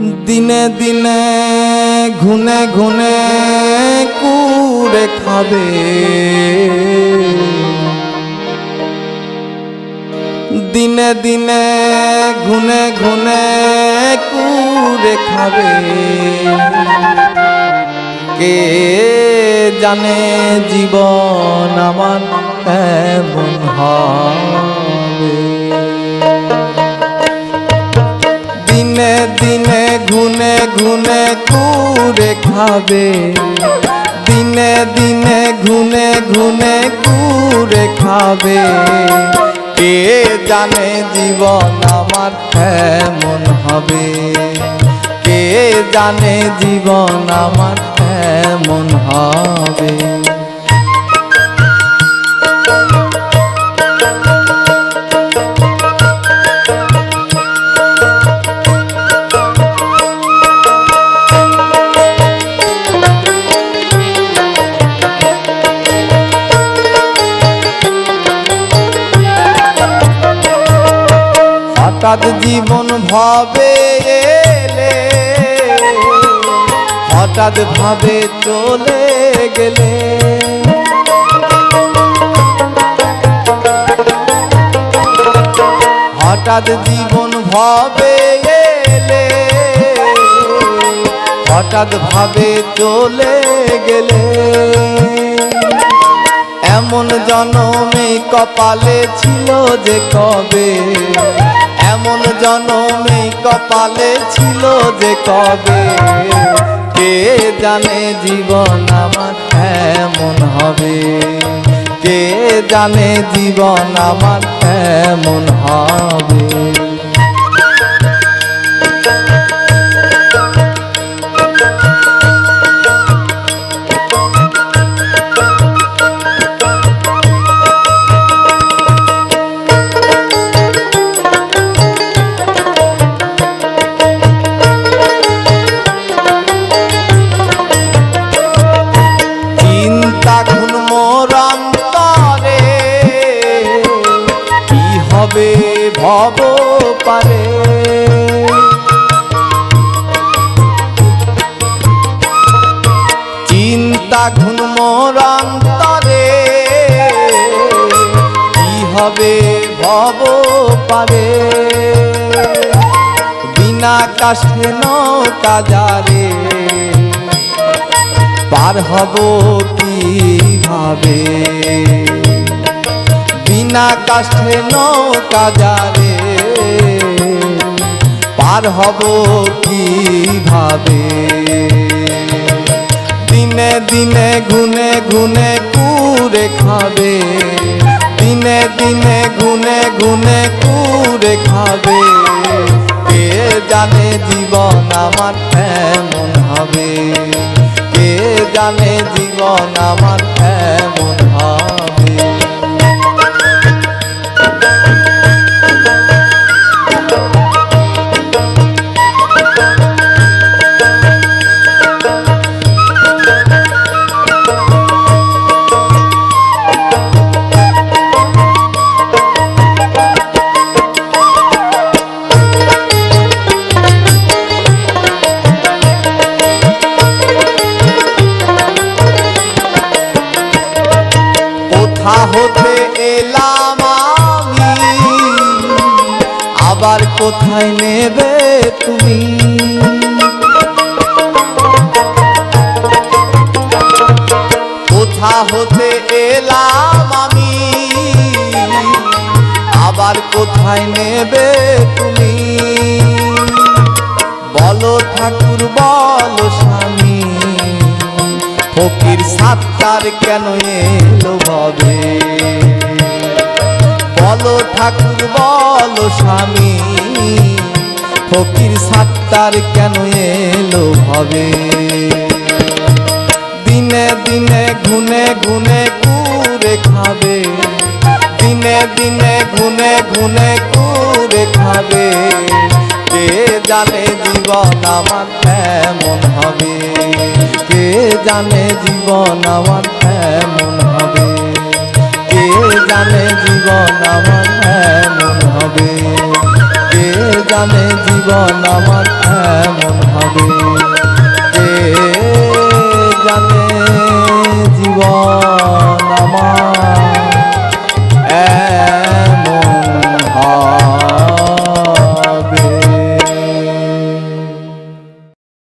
দিনে দিনে ঘুনে ঘুনে কুড়ে খাবে। দিনে দিনে ঘুনে ঘুনে কুড়ে খাবে। কে জানে জীবন আমার এমন হবে ঘুনে কুরে খাবে। দিনে দিনে ঘুনে ঘুনে কুরে খাবে। কে জানে জীবন আমার কেমন হবে? কে জানে জীবন আমার কেমন হবে? হঠাৎ জীবন ভাবে এলে, হঠাৎ ভাবে চলে গেলে। হঠাৎ জীবন ভাবে এলে, হঠাৎ ভাবে চলে গেলে। এমন জনমে কপালে ছিল যে কবে এমন জনমে কপালে ছিল যে কবে? কে জানে জীবন আমার এমন হবে? কে জানে জীবন আমার এমন হবে? চিন্তা ঘুন মোর অন্তরে কি হবে ভব পারে? বিনা কাষ্টে নৌকা যারে। পার হব কীভাবে? বিনা কাষ্ঠে নৌকা যারে। পার হব কীভাবে? দিনে দিনে ঘুনে ঘুনে কুরে খাবে। দিনে দিনে ঘুনে ঘুনে কুরে খাবে। কে জানে জীবন আমার কেমন হবে? কে জানে জীবন আমার কেমন আবার কোথায় নেবে তুমি? কোথা হতে এলাম আমি? আবার কোথায় নেবে তুমি? বলো ঠাকুর, বলো স্বামী, ফকির সাত্তার কেন এলো ভাবে? বলো ঠাকুর, বলো স্বামী ফকির সাত্তার কেন এলো ভাবে? দিনে দিনে ঘুনে ঘুনে কুরে খাবে, দিনে দিনে ঘুনে ঘুনে কুরে খাবে। কে জানে জীবন আমার কেমন হবে? কে জানে জীবন আমার কেমন হবে? কে জানে জীবন আমার জানে জীবন আমার এমন হবে। কে জানে জীবন আমার